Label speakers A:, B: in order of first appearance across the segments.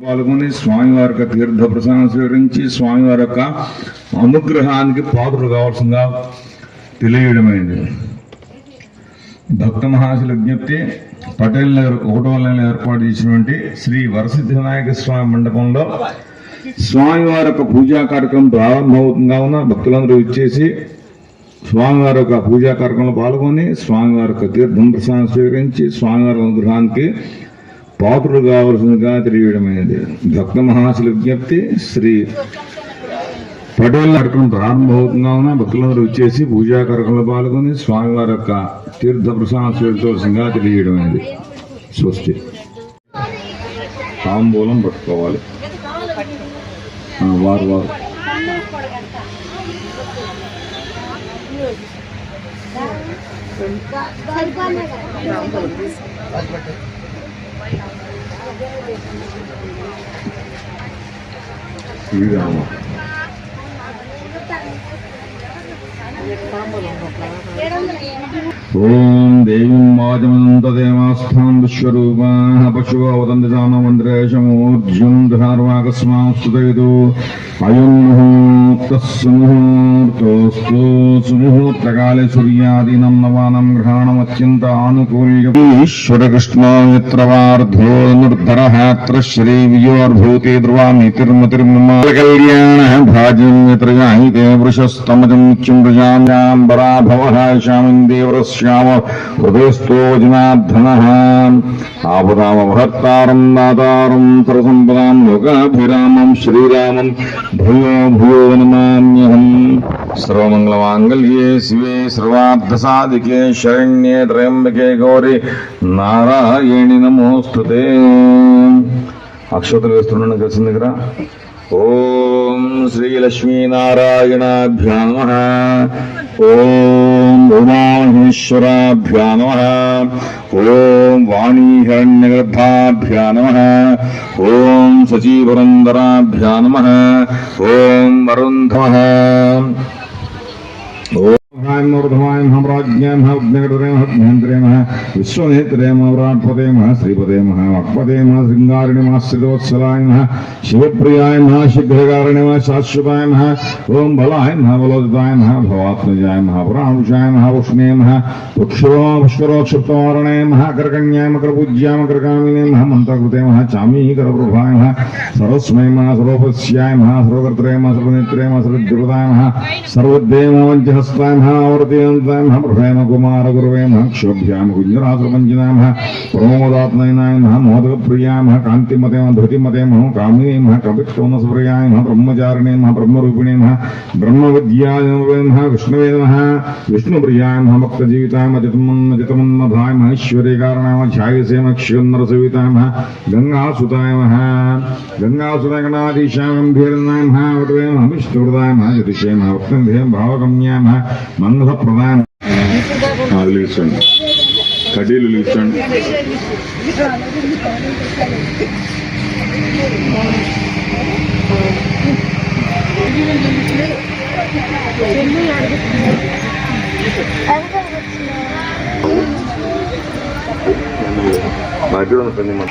A: పాల్గొని స్వామివారి యొక్క తీర్థ ప్రసాదం స్వీకరించి స్వామివారి యొక్క అనుగ్రహానికి పాత్రలు కావాల్సిందిగా తెలియడమైంది భక్త మహాశుల విజ్ఞప్తి పటేల్ నగర్ ఒకటో నెల ఏర్పాటు చేసినటువంటి శ్రీ వరసిద్ధి వినాయక స్వామి మండపంలో స్వామివారి యొక్క పూజా కార్యక్రమం ప్రారంభమవుతుంది కావున భక్తులందరూ ఇచ్చేసి స్వామివారి యొక్క పూజా కార్యక్రమంలో పాల్గొని స్వామివారి యొక్క తీర్థం ప్రసాదం స్వీకరించి స్వామివారి అనుగ్రహానికి పాత్రుడు కావలసిందిగా తెలియడమైనది భక్త మహాశుల విజ్ఞప్తి శ్రీ పటేల్ కార్యక్రమం ప్రారంభమవుతుంది కావున భక్తులందరూ వచ్చేసి పూజా కార్యక్రమంలో పాల్గొని స్వామివారి యొక్క తీర్థ ప్రసాదం స్వీకరించవలసిందిగా తెలియడమైనది స్వస్తి. తాంబూలం పట్టుకోవాలి. వారు వారు. 鱼干吗？妈，我。ॐ देवीं वाचमनन्तदेवास्थां विश्वरूपाः पशुव वदन्तिजाममन्त्रेशमूर्जुं धार्वाकस्मां स्तुतयतु अयुन्मुहूर्तः सुमुहूर्तोऽस्तु। सुमुहूर्तकाले सूर्यादीनं नवानं घ्राणमत्यन्त आनुकूल्य ईश्वरकृष्णो यत्र वार्धो निर्धरः यत्र श्रीवियोर्भूते द्रुवामितिर्मतिर्ममा प्रजा వృషస్తమజం పరాభవ శామిందేవరశ్యామ హృదయస్థో జనార్దనః ఆపదామహర్తారం దాతారం సరసంపదాం లోకాభిరామం శ్రీరామం భూయో భూయో నమామ్యహం సర్వమంగళమాంగళ్యే శివే సర్వార్థసాధికే శరణ్యే త్రయంబకే గౌరి నారాయణి నమోస్తుతే అక్షతలు వేస్తున్నాను కలిసిన దగ్గర ఓ ॐ श्रीलक्ष्मीनारायणाभ्या नमः। ॐ भुमाहेश्वराभ्या नमः। ॐ वाणीहिरण्यगर्भाभ्या नमः। ॐ सचिवरन्दराभ्या नमः। ॐ वरुन्धमः ॐ। ूर्धमायं हम राज्ञां हग्नगडुरें हग्नेन्द्रियं विश्वनेत्रे मौराट्पदे नमः श्रीपदे नमः वक्पदे नमः श्रृङ्गारिणे नमः श्रितवत्सलाय नमः शिवप्रियाय नमः शीघ्रकारिणे नमः, शाश्वताय नमः, ओम बलाय नमः बलोदिताय नमः, भवात्मजाय नमः पुराणुषाय नमः उष्णे नमः पुक्षरो नमः करकन्याय मकरपूज्याय मकरकामिने नमः, मन्त्रकृते नमः, चामीकरप्रभाय नमः सरस्वमय नमः सरोपस्याय नमः, सर्वकर्त्रे नमः, सर्वनेत्रे नमः सर्वदेवताय नमः सर्वदेवमवञ्चहस्ताय नमः आवर्तियन्ताय नमः प्रभेम कुमार गुरुवे नमः क्षोभ्याम गुञ्जनासुरमञ्जनामः प्रमोदात्मयनायनः मोदकप्रियामः कान्तिमते धृतिमते महो कामिने मह कपिक्षोमसुप्रियाय मह ब्रह्मचारिणे मह ब्रह्मरूपिणे मह ब्रह्मविद्याय मह विष्णुवे नमः विष्णुप्रियाय मह भक्तजीविताय मजतमन्न जतमन्नधाय मह कारणाय छायसे मह क्षुन्द्रसुविताय मह गङ्गासुताय मह मह वटवे मह ज्योतिषे मह भावगम्याय मह కడ్డీలు వెలిగించండి బాధ్యత ఉంటుంది మన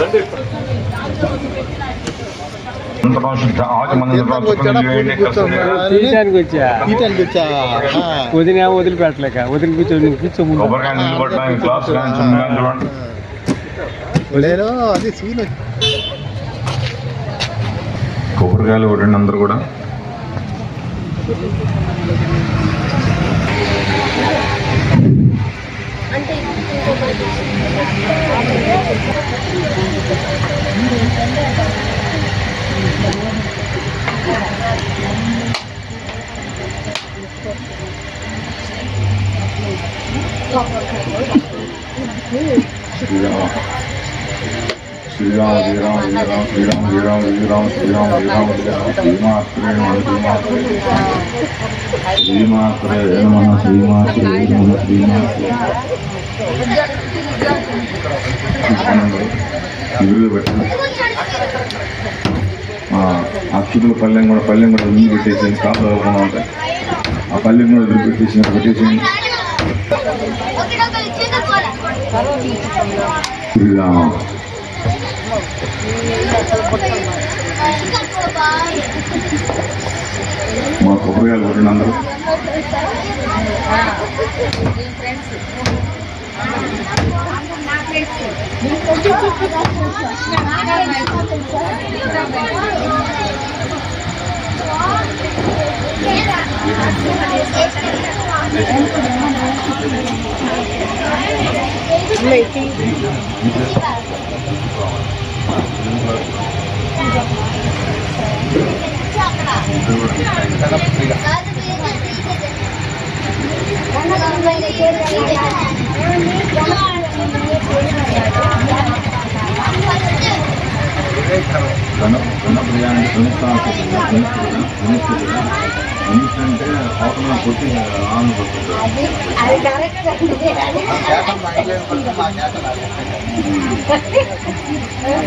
A: శుద్ధ
B: వదిన వదిలిపెట్టలేక వదిలి
C: కూర్చొని
A: కొబ్బరికాయలు కొట్టండి అందరు కూడా. అంటే శ్రీరామ శ్రీరామ శ్రీరామ శ్రీరామ శ్రీరామ శ్రీరామ శ్రీరామ శ్రీరామ శ్రీమాత్రే నమ శ్రీమాత్రే నమ శ్రీమాత్రే నమ శ్రీమాత్రే ఇల్లు పెట్టండి అక్షుతుల పల్లెం కూడా పల్లెం కూడా ముందు పెట్టేసి కాపు చదువుకున్నా ఉంటాయి ఆ పల్లెని కూడా వదిలిపెట్టేసి పెట్టేసి శ్రీరామ మా కొబ్బరికాయలు కొట్టండి అందరూ you. 没听。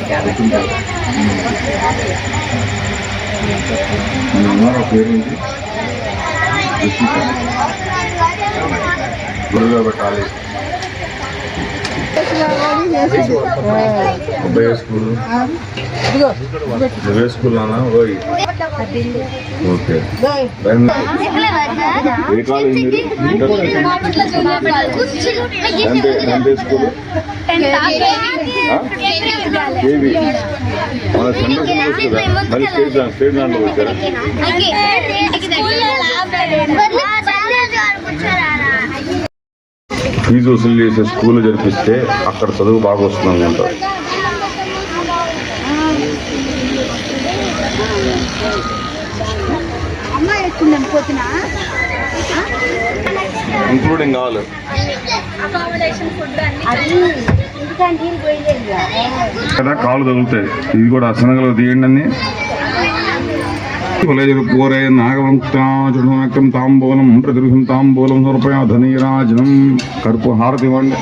A: జస్టిక గురుగా పెట్టాలి అబ్బాయి స్కూల్ నువ్వే స్కూల్ అన్నా ఓయ్ ఓకే ఏ కాలేజ్ మీరు ఇంటర్ ఎంత ఎంత స్కూల్ కేవీ మన సందర్శన వస్తుందా మళ్ళీ స్టేట్ దా- స్టేట్ దాంట్లో వచ్చారా ఫీజు వసూలు చేసే స్కూల్ జరిపిస్తే అక్కడ చదువు బాగా వస్తుంది అనుకుంటారు ఇంక్లూడింగ్ కదా. కాళ్ళు తగులుతాయి. ఇది కూడా అసనగలు తీయండి అన్ని. పూరే నాగవంతం తాంబూలం ప్రతిరుహం తాంబూలం సమర్పయ ధనీరాజనం కర్పు హారతి ఇవ్వండి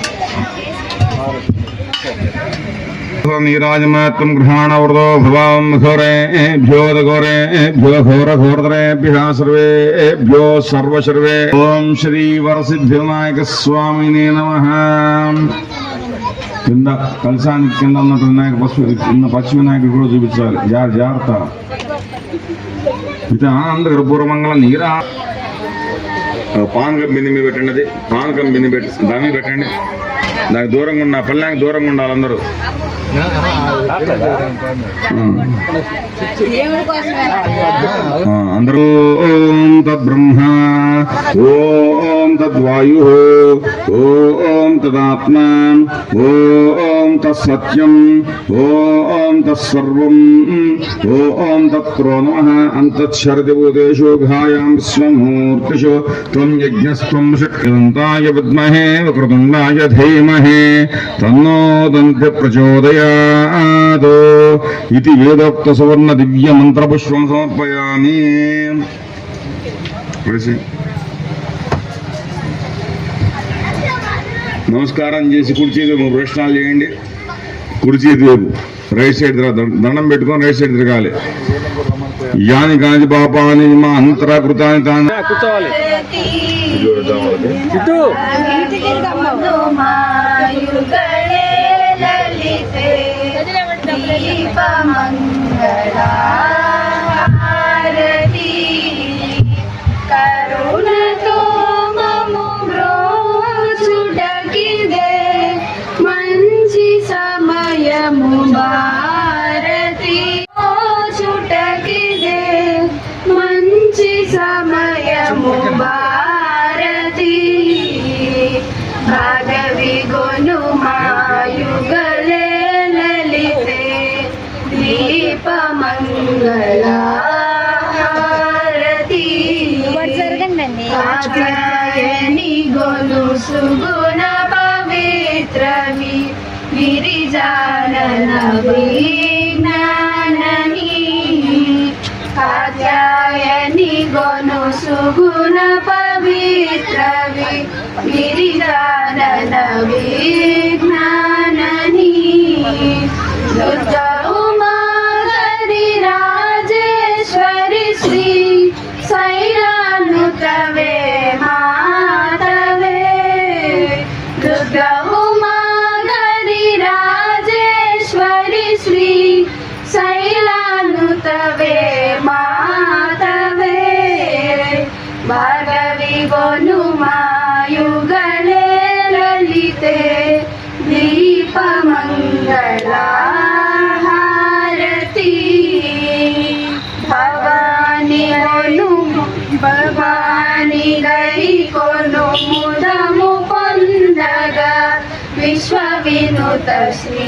A: నీరాజమాత్రం గృహాణవృతో భవాం ఘోరేభ్యో ఘోరేభ్యో ఘోర ఘోరతరేభ్య సర్వేభ్యో సర్వసర్వే ఓం శ్రీ వరసిద్ధివినాయక స్వామినే నమ. కింద కలశానికి కింద ఉన్నట్టు వినాయక పశువు కింద పశ్చిమ వినాయకుడు కూడా చూపించాలి. జాగ్రత్త. జాగ్రత్త పూర్వమంగళం ఆనంద పాన్ నీరా పానకం బింది పెట్టండి అది. పాన్ కంపెనీ పెట్టి దాని పెట్టండి. దానికి దూరంగా ఉన్న పల్లెకి దూరంగా ఉండాలి అందరూ
B: దేవుడి కోసమే
A: ఆ, అందరూ ఓం తద్బ్రహ్మ ఓం తద్వాయు ఓం తదాత్మ ఓం తత్సత్యం ఓం తత్సర్వం ఓం తత్రో నమ అంతఃశరది భూతేషు ఘాయాం విశ్వమూర్తిషు త్వం యజ్ఞస్త్వం శక్తివంతాయ విద్మహే వక్రతుండాయ ధీమహే తన్నో దంతి ప్రచోదయాత్ ఇది వేదోక్త సువర్ణ దివ్య మంత్ర పుష్పం సమర్పయామి నమస్కారం చేసి కుడి చేతి ప్రశ్నలు చేయండి. కుడి వైపు రైట్ సైడ్ దండం పెట్టుకొని రైట్ సైడ్ తిరగాలి. యాని గాంధీ పాపాని మా అంతరా కృతాన్ని తాను
D: కూర్చోవాలి. Oh. భవాని గై కొను ముదము పొందగా విశ్వ వినుత శ్రీ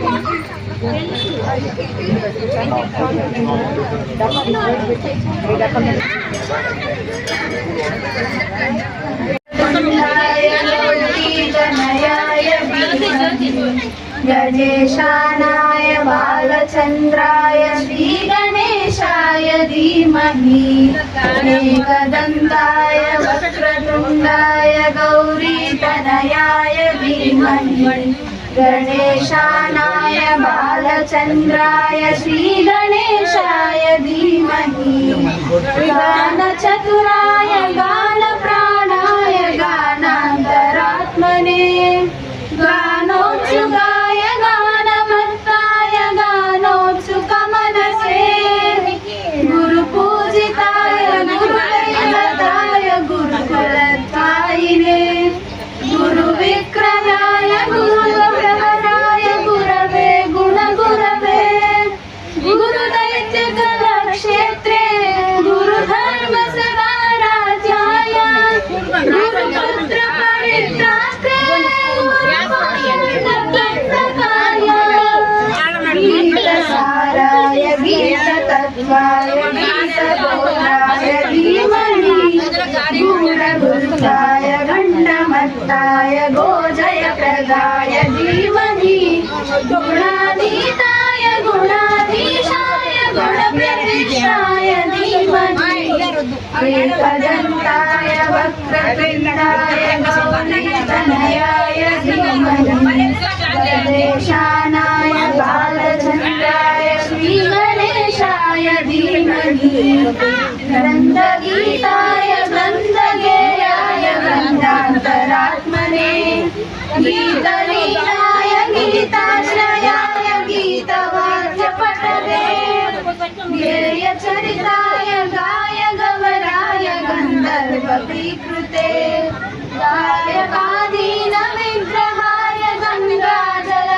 D: गणेशानाय बालचन्द्राय श्रीगणेशाय धीमहि। एकदन्ताय वक्रतुण्डाय गौरीतनयाय धीमहि। गणेशानाय बालचन्द्राय श्रीगणेशाय धीमहि। गानचतुराय गानप्राणाय गुणभूताय गण्डमत्ताय गोजय प्रदाय जीवनी गुणाधीताय गुणाधीशाय गुणप्रतिष्ठाय धीमहि एकदन्ताय वक्रतुण्डाय गौरीतनयाय धीमहि। गीताय धीमहि गीताय नन्दगेयाय गन्धान्तरात्मने गीतलीलाय गीताश्रयाय गीतवाद्यपठने गेयचरिताय गाय गमनाय गन्धर्वपीकृते। गायकादीनविग्रहाय गङ्गाजलप्रणयवते।